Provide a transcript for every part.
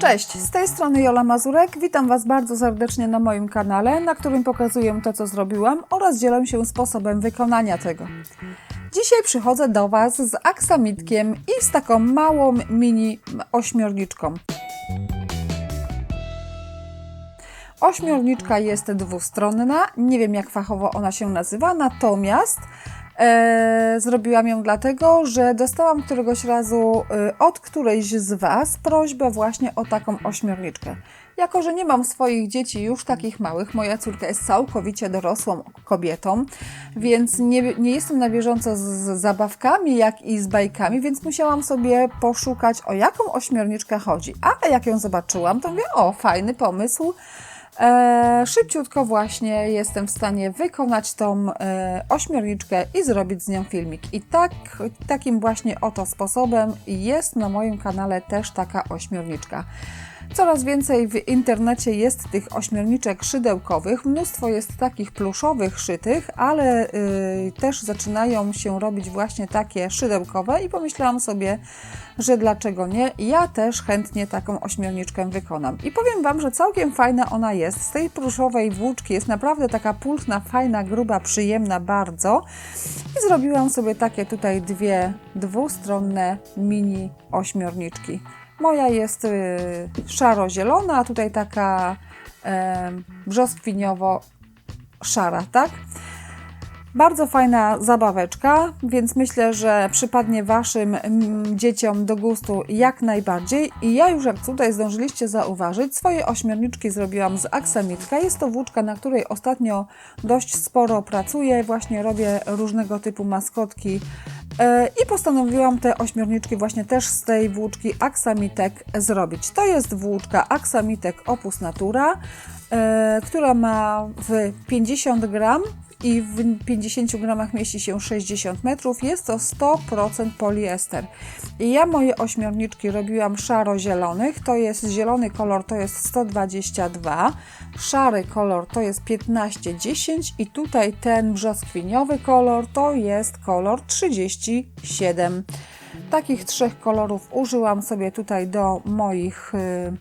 Cześć, z tej strony Jola Mazurek. Witam Was bardzo serdecznie na moim kanale, na którym pokazuję to, co zrobiłam oraz dzielę się sposobem wykonania tego. Dzisiaj przychodzę do Was z aksamitkiem i z taką małą mini ośmiorniczką. Ośmiorniczka jest dwustronna, nie wiem jak fachowo ona się nazywa, natomiast e, zrobiłam ją dlatego, że dostałam któregoś razu e, od którejś z Was prośbę właśnie o taką ośmiorniczkę. Jako, że nie mam swoich dzieci już takich małych, moja córka jest całkowicie dorosłą kobietą, więc nie, nie jestem na bieżąco z, z zabawkami, jak i z bajkami, więc musiałam sobie poszukać, o jaką ośmiorniczkę chodzi. A jak ją zobaczyłam, to mówię, o, fajny pomysł. E, szybciutko właśnie jestem w stanie wykonać tą e, ośmiorniczkę i zrobić z nią filmik. I tak, takim właśnie oto sposobem jest na moim kanale też taka ośmiorniczka. Coraz więcej w internecie jest tych ośmiorniczek szydełkowych. Mnóstwo jest takich pluszowych szytych, ale y, też zaczynają się robić właśnie takie szydełkowe i pomyślałam sobie, że dlaczego nie? Ja też chętnie taką ośmiorniczkę wykonam. I powiem Wam, że całkiem fajna ona jest. Z tej pluszowej włóczki jest naprawdę taka pulchna, fajna, gruba, przyjemna bardzo. I zrobiłam sobie takie tutaj dwie dwustronne mini ośmiorniczki. Moja jest y, szaro-zielona, a tutaj taka brzoskwiniowo-szara, tak? Bardzo fajna zabaweczka, więc myślę, że przypadnie Waszym mm, dzieciom do gustu jak najbardziej. I ja już jak tutaj zdążyliście zauważyć, swoje ośmiorniczki zrobiłam z aksamitka. Jest to włóczka, na której ostatnio dość sporo pracuję. Właśnie robię różnego typu maskotki i postanowiłam te ośmiorniczki właśnie też z tej włóczki aksamitek zrobić. To jest włóczka aksamitek Opus Natura, e, która ma w 50 gram i w 50 gramach mieści się 60 metrów. Jest to 100% poliester. I ja moje ośmiorniczki robiłam szaro-zielonych, to jest zielony kolor to jest 122, szary kolor to jest 15-10 i tutaj ten brzoskwiniowy kolor to jest kolor 37. Takich trzech kolorów użyłam sobie tutaj do moich yy,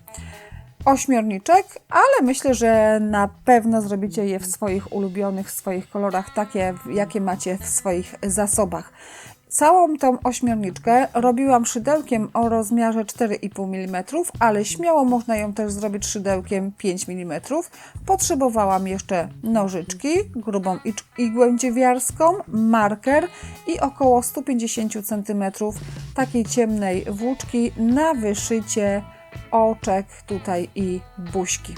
ośmiorniczek, ale myślę, że na pewno zrobicie je w swoich ulubionych, w swoich kolorach, takie jakie macie w swoich zasobach. Całą tą ośmiorniczkę robiłam szydełkiem o rozmiarze 4,5 mm, ale śmiało można ją też zrobić szydełkiem 5 mm. Potrzebowałam jeszcze nożyczki, grubą igłę dziewiarską, marker i około 150 cm takiej ciemnej włóczki na wyszycie oczek tutaj i buźki.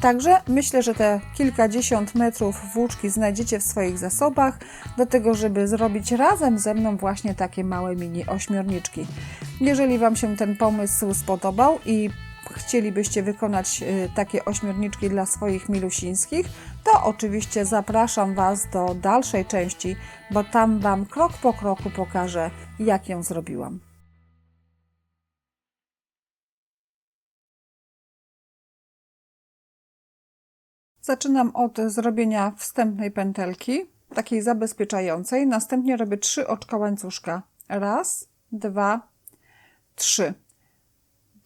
Także myślę, że te kilkadziesiąt metrów włóczki znajdziecie w swoich zasobach do tego, żeby zrobić razem ze mną właśnie takie małe mini ośmiorniczki. Jeżeli Wam się ten pomysł spodobał i chcielibyście wykonać y, takie ośmiorniczki dla swoich milusińskich, to oczywiście zapraszam Was do dalszej części, bo tam Wam krok po kroku pokażę, jak ją zrobiłam. Zaczynam od zrobienia wstępnej pętelki, takiej zabezpieczającej. Następnie robię trzy oczka łańcuszka. Raz, dwa, trzy.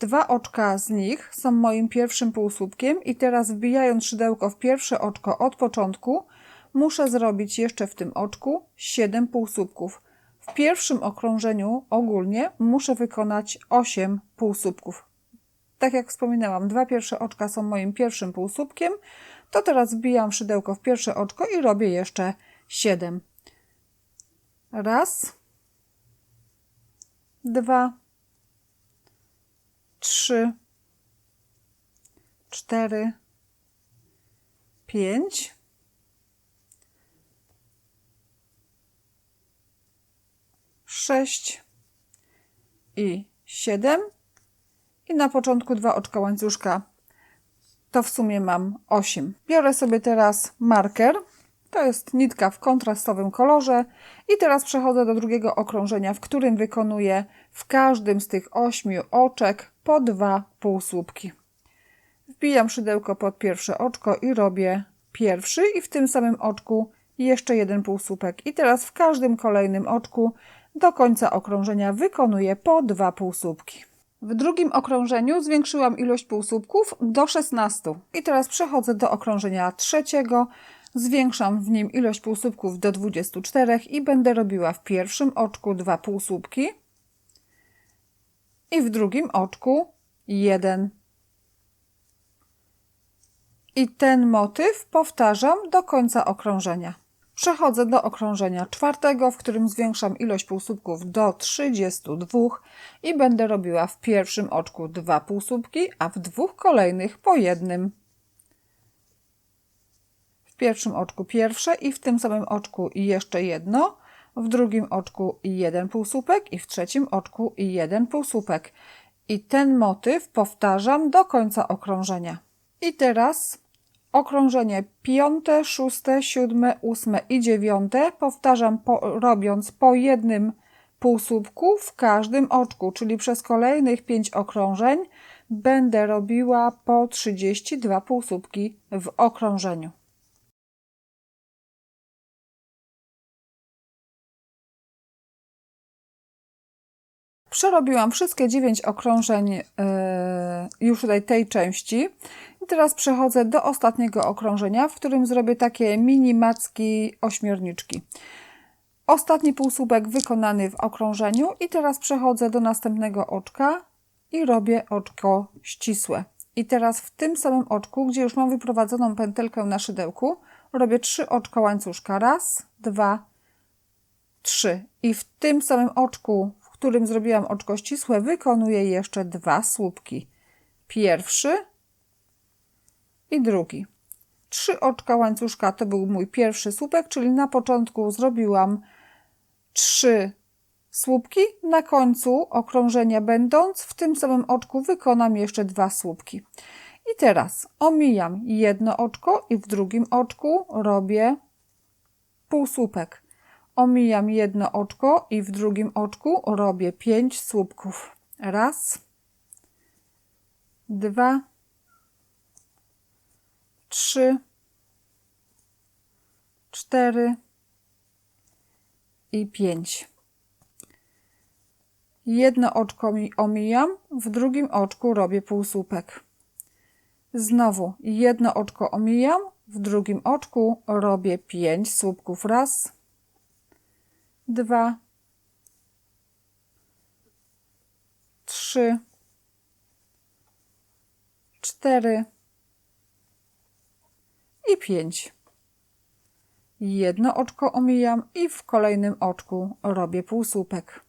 Dwa oczka z nich są moim pierwszym półsłupkiem i teraz wbijając szydełko w pierwsze oczko od początku, muszę zrobić jeszcze w tym oczku 7 półsłupków. W pierwszym okrążeniu ogólnie muszę wykonać 8 półsłupków. Tak jak wspominałam, dwa pierwsze oczka są moim pierwszym półsłupkiem, to teraz wbijam szydełko w pierwsze oczko i robię jeszcze 7. Raz, dwa, trzy, cztery, pięć, sześć. I siedem. I na początku dwa oczka łańcuszka to w sumie mam 8. Biorę sobie teraz marker. To jest nitka w kontrastowym kolorze. I teraz przechodzę do drugiego okrążenia, w którym wykonuję w każdym z tych 8 oczek po dwa półsłupki. Wbijam szydełko pod pierwsze oczko i robię pierwszy i w tym samym oczku jeszcze jeden półsłupek. I teraz w każdym kolejnym oczku do końca okrążenia wykonuję po dwa półsłupki. W drugim okrążeniu zwiększyłam ilość półsłupków do 16. I teraz przechodzę do okrążenia trzeciego. Zwiększam w nim ilość półsłupków do 24 i będę robiła w pierwszym oczku dwa półsłupki i w drugim oczku jeden. I ten motyw powtarzam do końca okrążenia. Przechodzę do okrążenia czwartego, w którym zwiększam ilość półsłupków do 32 i będę robiła w pierwszym oczku dwa półsłupki, a w dwóch kolejnych po jednym. W pierwszym oczku pierwsze i w tym samym oczku jeszcze jedno, w drugim oczku jeden półsłupek i w trzecim oczku jeden półsłupek. I ten motyw powtarzam do końca okrążenia. I teraz okrążenie piąte, szóste, siódme, ósme i dziewiąte powtarzam po, robiąc po jednym półsłupku w każdym oczku, czyli przez kolejnych pięć okrążeń będę robiła po 32 półsłupki w okrążeniu. Przerobiłam wszystkie 9 okrążeń yy, już tutaj tej części. I teraz przechodzę do ostatniego okrążenia, w którym zrobię takie mini macki ośmiorniczki. Ostatni półsłupek wykonany w okrążeniu i teraz przechodzę do następnego oczka i robię oczko ścisłe. I teraz w tym samym oczku, gdzie już mam wyprowadzoną pętelkę na szydełku, robię trzy oczka łańcuszka. Raz, dwa, trzy. I w tym samym oczku, którym zrobiłam oczko ścisłe, wykonuję jeszcze dwa słupki. Pierwszy i drugi. Trzy oczka łańcuszka to był mój pierwszy słupek, czyli na początku zrobiłam trzy słupki, na końcu okrążenia będąc w tym samym oczku wykonam jeszcze dwa słupki. I teraz omijam jedno oczko i w drugim oczku robię półsłupek omijam jedno oczko i w drugim oczku robię pięć słupków. Raz, dwa, trzy, cztery i pięć. Jedno oczko mi omijam, w drugim oczku robię półsłupek. Znowu jedno oczko omijam, w drugim oczku robię pięć słupków. Raz, dwa, trzy, cztery i pięć. Jedno oczko omijam i w kolejnym oczku robię półsłupek.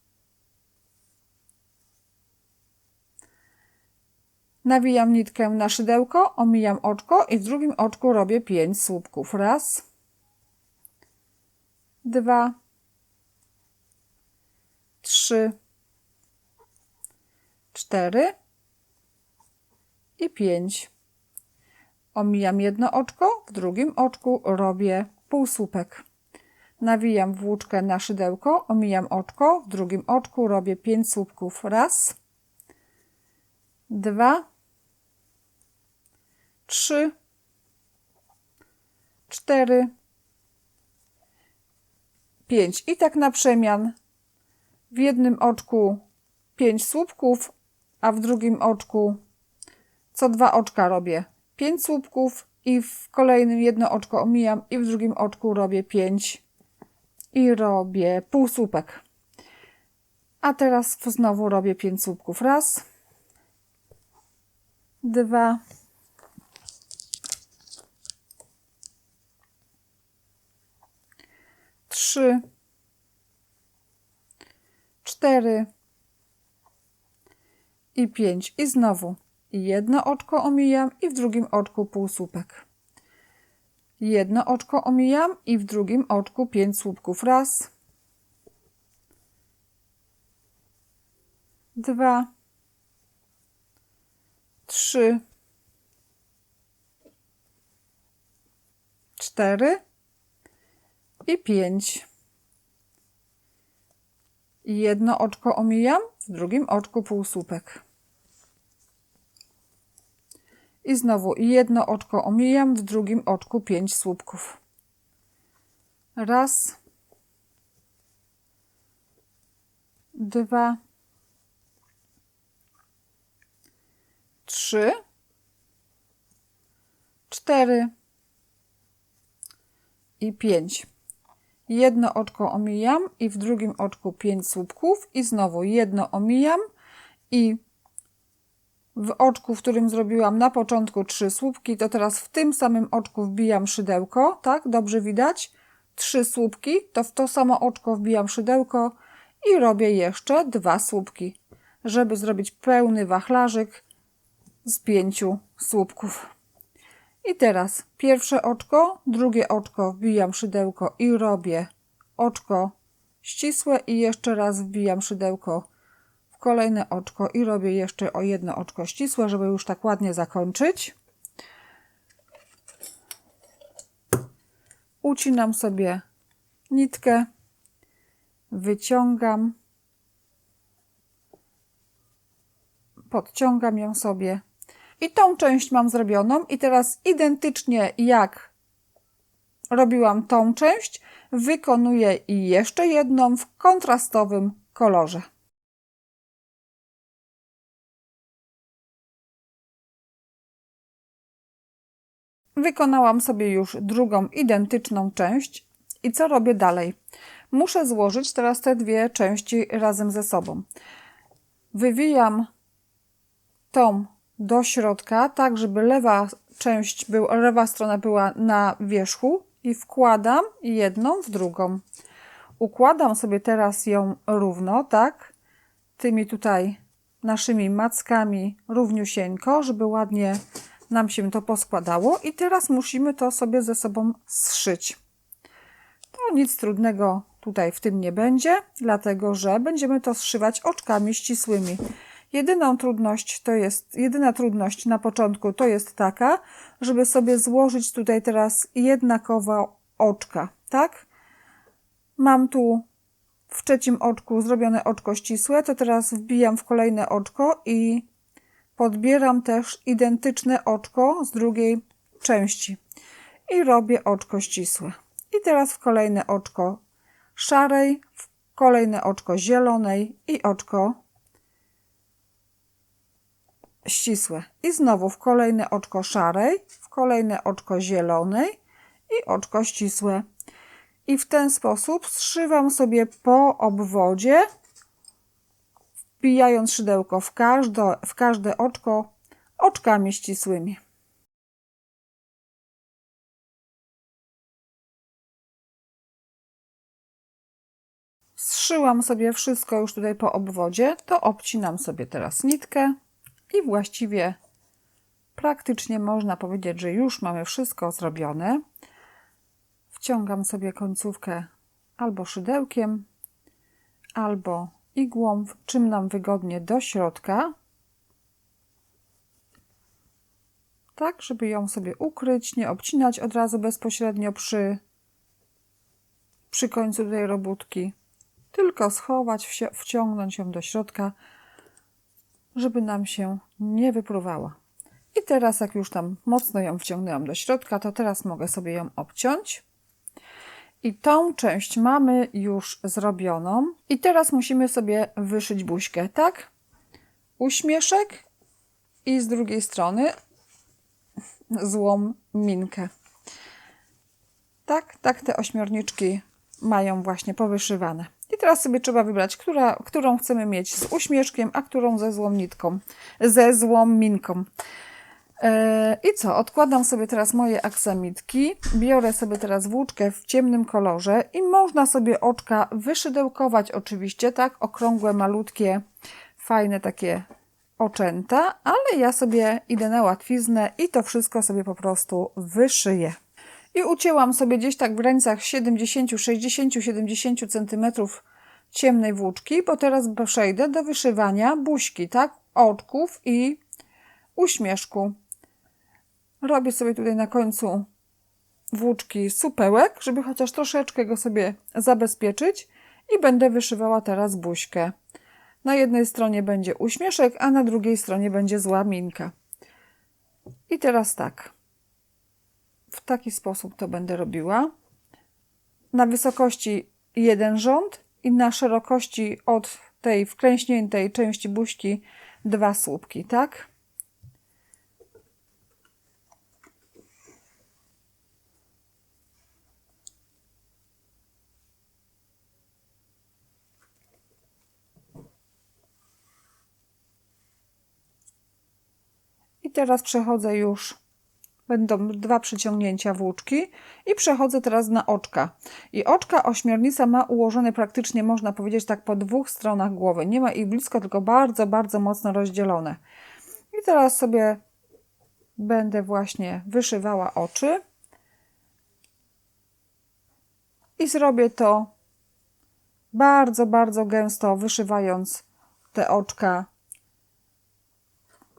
Nawijam nitkę na szydełko, omijam oczko i w drugim oczku robię pięć słupków. Raz, dwa, trzy, cztery i pięć. Omijam jedno oczko, w drugim oczku robię półsłupek. Nawijam włóczkę na szydełko, omijam oczko, w drugim oczku robię pięć słupków. Raz, dwa, trzy, cztery, pięć. I tak na przemian w jednym oczku 5 słupków, a w drugim oczku co dwa oczka robię 5 słupków i w kolejnym jedno oczko omijam i w drugim oczku robię 5 i robię półsłupek. A teraz znowu robię 5 słupków. Raz, dwa, trzy, cztery i pięć. I znowu jedno oczko omijam i w drugim oczku półsłupek. Jedno oczko omijam i w drugim oczku pięć słupków. Raz, dwa, trzy, cztery i pięć. Jedno oczko omijam, w drugim oczku półsłupek. I znowu jedno oczko omijam, w drugim oczku pięć słupków. Raz, dwa, trzy, cztery i pięć. Jedno oczko omijam i w drugim oczku pięć słupków i znowu jedno omijam i w oczku, w którym zrobiłam na początku trzy słupki, to teraz w tym samym oczku wbijam szydełko, tak? Dobrze widać? Trzy słupki, to w to samo oczko wbijam szydełko i robię jeszcze dwa słupki, żeby zrobić pełny wachlarzyk z pięciu słupków. I teraz pierwsze oczko, drugie oczko wbijam szydełko i robię oczko ścisłe i jeszcze raz wbijam szydełko kolejne oczko i robię jeszcze o jedno oczko ścisłe, żeby już tak ładnie zakończyć. Ucinam sobie nitkę, wyciągam, podciągam ją sobie i tą część mam zrobioną i teraz identycznie jak robiłam tą część, wykonuję jeszcze jedną w kontrastowym kolorze. Wykonałam sobie już drugą identyczną część i co robię dalej? Muszę złożyć teraz te dwie części razem ze sobą. Wywijam tą do środka, tak żeby lewa część, był, lewa strona była na wierzchu i wkładam jedną w drugą. Układam sobie teraz ją równo, tak, tymi tutaj naszymi mackami równiusieńko, żeby ładnie nam się to poskładało i teraz musimy to sobie ze sobą zszyć. To nic trudnego tutaj w tym nie będzie, dlatego że będziemy to zszywać oczkami ścisłymi. Jedyną trudność to jest, jedyna trudność na początku to jest taka, żeby sobie złożyć tutaj teraz jednakowo oczka, tak? Mam tu w trzecim oczku zrobione oczko ścisłe, to teraz wbijam w kolejne oczko i podbieram też identyczne oczko z drugiej części i robię oczko ścisłe. I teraz w kolejne oczko szarej, w kolejne oczko zielonej i oczko ścisłe. I znowu w kolejne oczko szarej, w kolejne oczko zielonej i oczko ścisłe. I w ten sposób zszywam sobie po obwodzie, wbijając szydełko w każde, w każde oczko oczkami ścisłymi. Zszyłam sobie wszystko już tutaj po obwodzie, to obcinam sobie teraz nitkę i właściwie praktycznie można powiedzieć, że już mamy wszystko zrobione. Wciągam sobie końcówkę albo szydełkiem, albo igłą, czym nam wygodnie do środka. Tak, żeby ją sobie ukryć, nie obcinać od razu bezpośrednio przy, przy końcu tej robótki, tylko schować, wciągnąć ją do środka, żeby nam się nie wypruwała. I teraz, jak już tam mocno ją wciągnęłam do środka, to teraz mogę sobie ją obciąć. I tą część mamy już zrobioną. I teraz musimy sobie wyszyć buźkę, tak? Uśmieszek i z drugiej strony złą minkę. Tak, tak te ośmiorniczki mają właśnie powyszywane. I teraz sobie trzeba wybrać, która, którą chcemy mieć z uśmieszkiem, a którą ze złą nitką, ze złą minką. E, I co? Odkładam sobie teraz moje aksamitki. Biorę sobie teraz włóczkę w ciemnym kolorze i można sobie oczka wyszydełkować oczywiście, tak? Okrągłe, malutkie, fajne takie oczęta, ale ja sobie idę na łatwiznę i to wszystko sobie po prostu wyszyję. I ucięłam sobie gdzieś tak w granicach 70, 60, 70 cm ciemnej włóczki, bo teraz przejdę do wyszywania buźki, tak? Oczków i uśmieszku. Robię sobie tutaj na końcu włóczki supełek, żeby chociaż troszeczkę go sobie zabezpieczyć i będę wyszywała teraz buźkę. Na jednej stronie będzie uśmieszek, a na drugiej stronie będzie zła minka. I teraz tak. W taki sposób to będę robiła. Na wysokości jeden rząd i na szerokości od tej wklęśniętej części buźki dwa słupki, tak? Teraz przechodzę już, będą dwa przyciągnięcia włóczki i przechodzę teraz na oczka. I oczka ośmiornica ma ułożone praktycznie, można powiedzieć, tak po dwóch stronach głowy. Nie ma ich blisko, tylko bardzo, bardzo mocno rozdzielone. I teraz sobie będę właśnie wyszywała oczy. I zrobię to bardzo, bardzo gęsto, wyszywając te oczka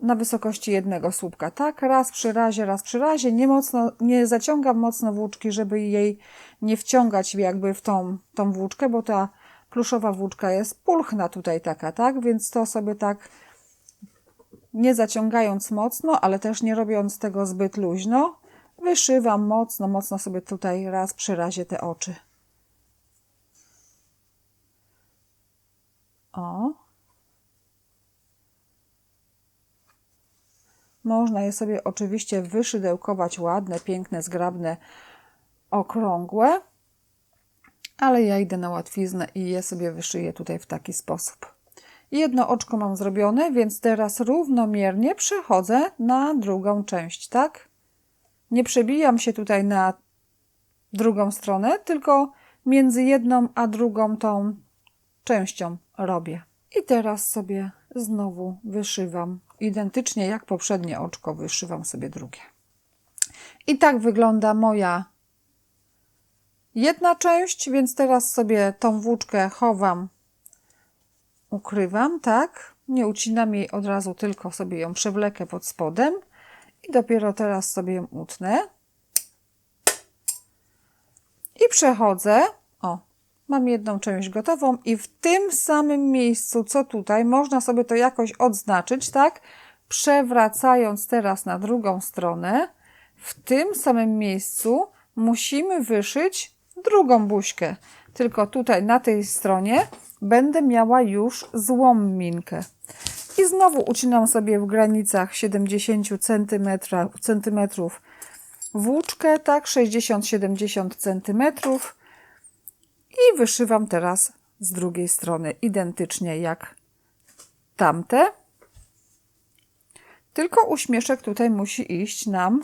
na wysokości jednego słupka. Tak, raz przy razie, raz przy razie. Nie, mocno, nie zaciągam mocno włóczki, żeby jej nie wciągać jakby w tą, tą włóczkę, bo ta pluszowa włóczka jest pulchna tutaj taka, tak? Więc to sobie tak nie zaciągając mocno, ale też nie robiąc tego zbyt luźno, wyszywam mocno, mocno sobie tutaj raz przy razie te oczy. O. Można je sobie oczywiście wyszydełkować ładne, piękne, zgrabne, okrągłe, ale ja idę na łatwiznę i je sobie wyszyję tutaj w taki sposób. Jedno oczko mam zrobione, więc teraz równomiernie przechodzę na drugą część, tak? Nie przebijam się tutaj na drugą stronę, tylko między jedną a drugą tą częścią robię. I teraz sobie znowu wyszywam. Identycznie jak poprzednie oczko, wyszywam sobie drugie. I tak wygląda moja jedna część, więc teraz sobie tą włóczkę chowam, ukrywam, tak? Nie ucinam jej od razu, tylko sobie ją przewlekę pod spodem i dopiero teraz sobie ją utnę. I przechodzę. Mam jedną część gotową i w tym samym miejscu, co tutaj, można sobie to jakoś odznaczyć, tak? Przewracając teraz na drugą stronę, w tym samym miejscu musimy wyszyć drugą buźkę. Tylko tutaj na tej stronie będę miała już złą minkę. I znowu ucinam sobie w granicach 70 cm, centymetrów włóczkę, tak, 60-70 cm i wyszywam teraz z drugiej strony identycznie jak tamte. Tylko uśmieszek tutaj musi iść nam.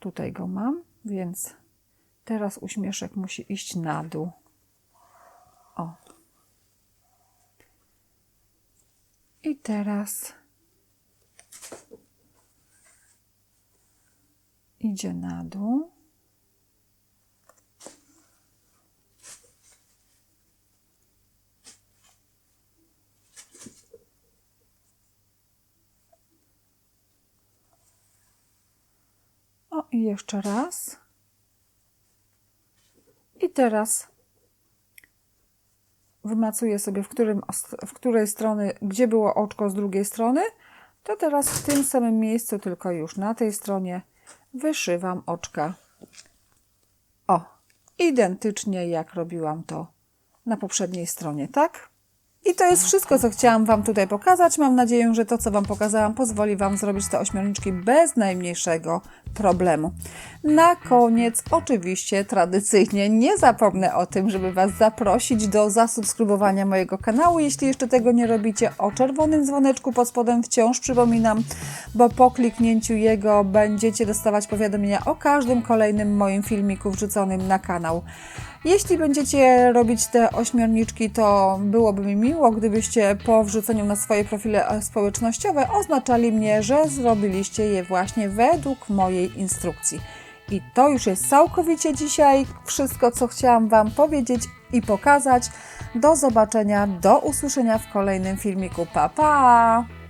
Tutaj go mam, więc teraz uśmieszek musi iść na dół. O. I teraz idzie na dół. O, i jeszcze raz. I teraz wymacuję sobie, w, którym, w której strony, gdzie było oczko z drugiej strony, to teraz w tym samym miejscu, tylko już na tej stronie, wyszywam oczka. O, identycznie jak robiłam to na poprzedniej stronie, tak? I to jest wszystko, co chciałam Wam tutaj pokazać. Mam nadzieję, że to, co Wam pokazałam, pozwoli Wam zrobić te ośmiorniczki bez najmniejszego problemu. Na koniec, oczywiście, tradycyjnie nie zapomnę o tym, żeby Was zaprosić do zasubskrybowania mojego kanału. Jeśli jeszcze tego nie robicie, o czerwonym dzwoneczku pod spodem wciąż przypominam, bo po kliknięciu jego będziecie dostawać powiadomienia o każdym kolejnym moim filmiku wrzuconym na kanał. Jeśli będziecie robić te ośmiorniczki, to byłoby mi miło, gdybyście po wrzuceniu na swoje profile społecznościowe oznaczali mnie, że zrobiliście je właśnie według mojej instrukcji. I to już jest całkowicie dzisiaj wszystko, co chciałam Wam powiedzieć i pokazać. Do zobaczenia, do usłyszenia w kolejnym filmiku. Pa, pa!